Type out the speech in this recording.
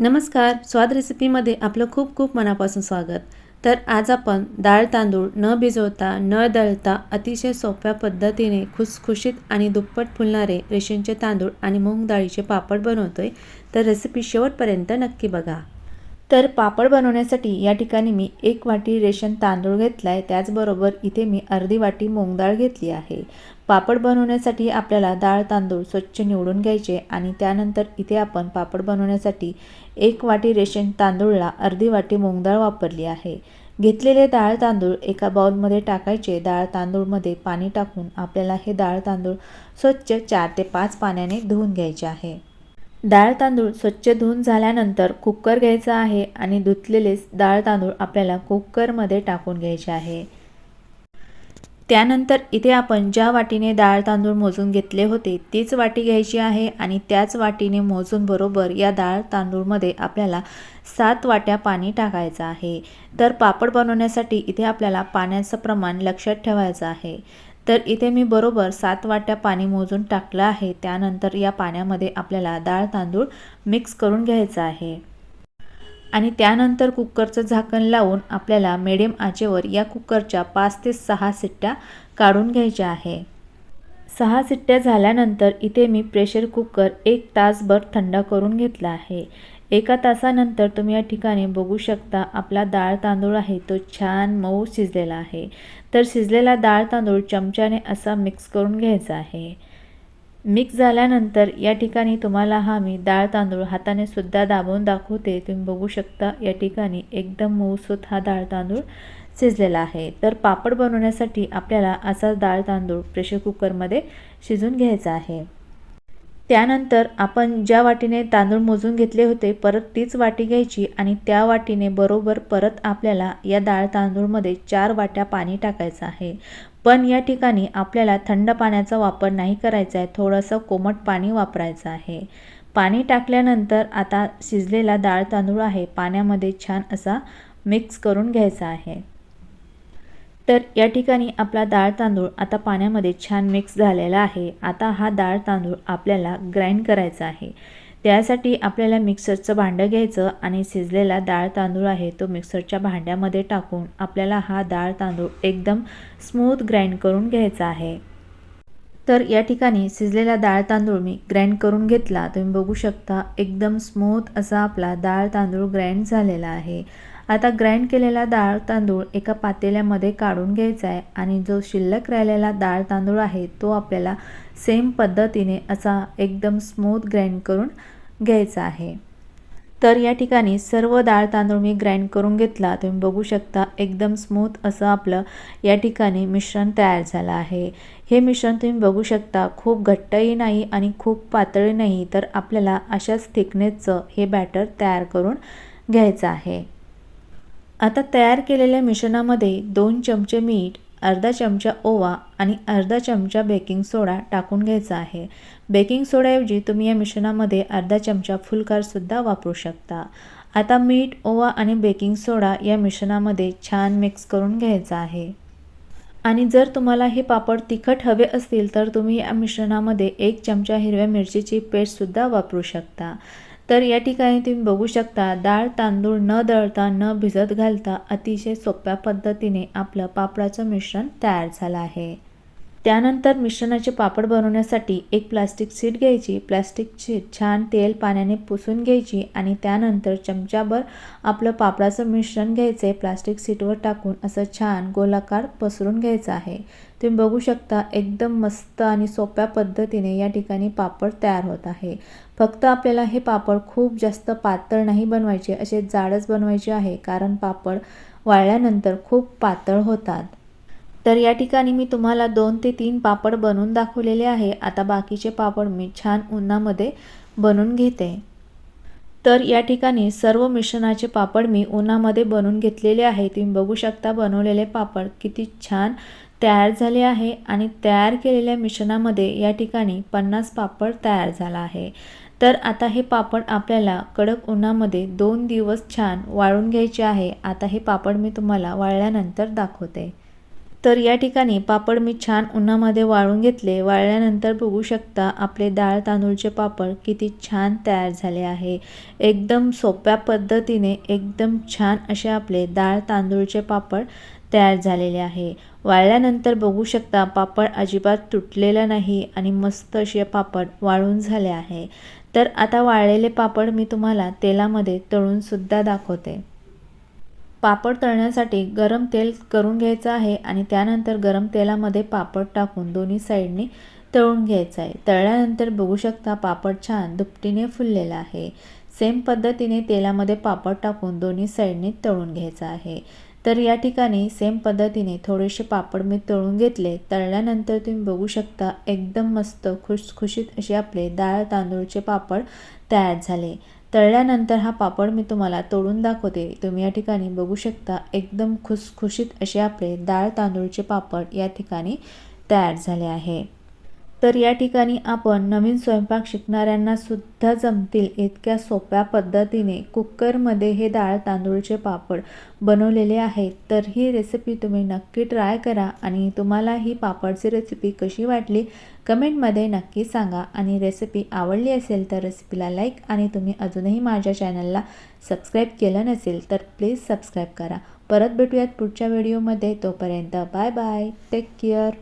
नमस्कार स्वाद रेसिपीमध्ये आपलं खूप खूप मनापासून स्वागत. तर आज आपण डाळ तांदूळ न भिजवता न दळता अतिशय सोप्या पद्धतीने खुसखुशीत आणि दुप्पट फुलणारे रेशनचे तांदूळ आणि मूग डाळीचे पापड बनवतोय. तर रेसिपी शेवटपर्यंत नक्की बघा. तर पापड बनवण्यासाठी या ठिकाणी मी एक वाटी रेशन तांदूळ घेतला आहे त्याचबरोबर इथे मी अर्धी वाटी मूग घेतली आहे. पापड बनवण्यासाठी आपल्याला डाळ तांदूळ स्वच्छ निवडून घ्यायचे आणि त्यानंतर इथे आपण पापड बनवण्यासाठी एक वाटी रेशन तांदूळला अर्धी वाटी मूग वापरली आहे. घेतलेले डाळ तांदूळ एका बाउलमध्ये टाकायचे. डाळ तांदूळमध्ये पाणी टाकून आपल्याला हे डाळ तांदूळ स्वच्छ चार ते पाच पाण्याने धुवून घ्यायचे आहे. डाळ तांदूळ स्वच्छ धुवून झाल्यानंतर कुकर घ्यायचा आहे आणि धुतलेले डाळ तांदूळ आपल्याला कुकरमध्ये टाकून घ्यायचे आहे. त्यानंतर इथे आपण ज्या वाटीने डाळ तांदूळ मोजून घेतले होते तीच वाटी घ्यायची आहे आणि त्याच वाटीने मोजून बरोबर या डाळ तांदूळमध्ये आपल्याला सात वाट्या पाणी टाकायचं आहे. तर पापड बनवण्यासाठी इथे आपल्याला पाण्याचं प्रमाण लक्षात ठेवायचं आहे. तर इथे मी बरोबर सात वाट्या पाणी मोजून टाकलं आहे. त्यानंतर या पाण्यामध्ये आपल्याला डाळ तांदूळ मिक्स करून घ्यायचं आहे. आणि त्यानंतर कुकरचं झाकण लावून आपल्याला मिडियम आचेवर या कुकरच्या पाच ते सहा सिट्ट्या काढून घ्यायच्या आहे. सहा सिट्ट्या झाल्यानंतर इथे मी प्रेशर कुकर एक तासभर थंड करून घेतला आहे. एका तासानंतर तुम्ही या ठिकाणी बघू शकता आपला डाळ तांदूळ आहे तो छान मऊ शिजलेला आहे. तर शिजलेला डाळ तांदूळ चमच्याने असा मिक्स करून घ्यायचा आहे. मिक्स झाल्यानंतर या ठिकाणी तुम्हाला हा मी डाळ तांदूळ हाताने सुद्धा दाबून दाखवते. तुम्ही बघू शकता या ठिकाणी एकदम मऊसूत हा डाळ तांदूळ शिजलेला आहे. तर पापड बनवण्यासाठी आपल्याला असा डाळ तांदूळ प्रेशर कुकरमध्ये शिजून घ्यायचा आहे. त्यानंतर आपण ज्या वाटीने तांदूळ मोजून घेतले होते परत तीच वाटी घ्यायची आणि त्या वाटीने बरोबर परत आपल्याला या डाळ तांदूळमध्ये चार वाट्या पाणी टाकायचं आहे. पण या ठिकाणी आपल्याला थंड पाण्याचा वापर नाही करायचा आहे थोडंसं कोमट पाणी वापरायचं आहे. पाणी टाकल्यानंतर आता शिजलेला डाळ तांदूळ आहे पाण्यामध्ये छान असा मिक्स करून घ्यायचा आहे. तर या ठिकाणी आपला डाळ तांदूळ आता पाण्यामध्ये छान मिक्स झालेला आहे. आता हा डाळ तांदूळ आपल्याला ग्राइंड करायचा आहे. त्यासाठी आपल्याला मिक्सरचं भांडं घ्यायचं आणि शिजलेला डाळ तांदूळ आहे तो मिक्सरच्या भांड्यामध्ये टाकून आपल्याला हा डाळ तांदूळ एकदम स्मूथ ग्राइंड करून घ्यायचा आहे. तर या ठिकाणी शिजलेला डाळ तांदूळ मी ग्राइंड करून घेतला. तुम्ही बघू शकता एकदम स्मूथ असा आपला डाळ तांदूळ ग्राइंड झालेला आहे. आता ग्राइंड केलेला डाळ तांदूळ एका पातेल्यामध्ये काढून घ्यायचा आहे आणि जो शिल्लक राहिलेला डाळ तांदूळ आहे तो आपल्याला सेम पद्धतीने असा एकदम स्मूथ ग्राइंड करून घ्यायचा आहे. तर या ठिकाणी सर्व डाळ तांदूळ मी ग्राइंड करून घेतला. तुम्ही बघू शकता एकदम स्मूथ असं आपलं या ठिकाणी मिश्रण तयार झालं आहे. हे मिश्रण तुम्ही बघू शकता खूप घट्टही नाही आणि खूप पातळी नाही. तर आपल्याला अशाच थिकनेसचं हे बॅटर तयार करून घ्यायचं आहे. आता तयार केलेल्या मिश्रणामध्ये दोन चमचे मीठ अर्धा चमचा ओवा आणि अर्धा चमचा बेकिंग सोडा टाकून घ्यायचा आहे. बेकिंग सोड्याऐवजी तुम्ही या मिश्रणामध्ये अर्धा चमचा फुलकारसुद्धा वापरू शकता. आता मीठ ओवा आणि बेकिंग सोडा या मिश्रणामध्ये छान मिक्स करून घ्यायचा आहे. आणि जर तुम्हाला हे पापड तिखट हवे असतील तर तुम्ही या मिश्रणामध्ये एक चमचा हिरव्या मिरचीची पेस्टसुद्धा वापरू शकता. तर या ठिकाणी तुम्ही बघू शकता डाळ तांदूळ न दळता न भिजत घालता अतिशय सोप्या पद्धतीने आपलं पापडाचं मिश्रण तयार झालं आहे. त्यानंतर मिश्रणाचे पापड बनवण्यासाठी एक प्लास्टिक सीट घ्यायची. प्लास्टिक शीट छान तेल पाण्याने पुसून घ्यायची आणि त्यानंतर चमच्याभर आपलं पापडाचं मिश्रण घ्यायचं आहे प्लास्टिक सीटवर टाकून असं छान गोलाकार पसरून घ्यायचं आहे. तुम्ही बघू शकता एकदम मस्त आणि सोप्या पद्धतीने या ठिकाणी पापड तयार होत आहे. फक्त आपल्याला हे पापड खूप जास्त पातळ नाही बनवायचे असे जाडच बनवायचे आहे कारण पापड वाळल्यानंतर खूप पातळ होतात. तर या ठिकाणी मी तुम्हाला दोन ते तीन पापड बनवून दाखवलेले आहे. आता बाकीचे पापड मी छान उन्हामध्ये बनवून घेते. तर या ठिकाणी सर्व मिश्रणाचे पापड मी उन्हामध्ये बनवून घेतलेले आहे. तुम्ही बघू शकता बनवलेले पापड किती छान तयार झाले आहे आणि तयार केलेल्या मिश्रणामध्ये या ठिकाणी पन्नास पापड तयार झाला आहे. तर आता हे पापड आपल्याला कडक उन्हामध्ये दोन दिवस छान वाळून घ्यायचे आहे. आता हे पापड मी तुम्हाला वाळल्यानंतर दाखवते. तर या ठिकाणी पापड मी छान उन्हामध्ये वाळून घेतले. वाळल्यानंतर बघू शकता आपले डाळ तांदूळचे पापड किती छान तयार झाले आहे. एकदम सोप्या पद्धतीने एकदम छान असे आपले डाळ तांदूळचे पापड तयार झालेले आहे. वाळल्यानंतर बघू शकता पापड अजिबात तुटलेला नाही आणि मस्त असे पापड वाळून झाले आहे. तर आता वाळलेले पापड मी तुम्हाला तेलामध्ये तळूनसुद्धा दाखवते. पापड तळण्यासाठी गरम तेल करून घ्यायचं आहे आणि त्यानंतर गरम तेलामध्ये पापड टाकून दोन्ही साईडने तळून घ्यायचं आहे. तळल्यानंतर बघू शकता पापड छान दुपटीने फुललेला आहे. सेम पद्धतीने तेलामध्ये पापड टाकून दोन्ही साईडने तळून घ्यायचं आहे. तर या ठिकाणी सेम पद्धतीने थोडेसे पापड मी तळून घेतले. तळल्यानंतर तुम्ही बघू शकता एकदम मस्त खुशखुशीत असे आपले डाळ तांदूळचे पापड तयार झाले. तळल्यानंतर हा पापड मी तुम्हाला तोडून दाखवते. तुम्ही या ठिकाणी बघू शकता एकदम खुसखुशीत असे आपले डाळ तांदूळचे पापड या ठिकाणी तयार झाले आहे. तर या ठिकाणी आपण नवीन स्वयंपाक शिकणाऱ्यांना सुद्धा जमतील इतक्या सोप्या पद्धतीने कुकरमध्ये हे डाळ तांदूळचे पापड बनवलेले आहेत. तर ही रेसिपी तुम्ही नक्की ट्राय करा आणि तुम्हाला ही पापडची रेसिपी कशी वाटली कमेंटमध्ये नक्की सांगा. आणि रेसिपी आवडली असेल तर रेसिपीला लाईक आणि तुम्ही अजूनही माझ्या चॅनलला सबस्क्राईब केलं नसेल तर प्लीज सबस्क्राईब करा. परत भेटूयात पुढच्या व्हिडिओमध्ये तोपर्यंत बाय बाय टेक केअर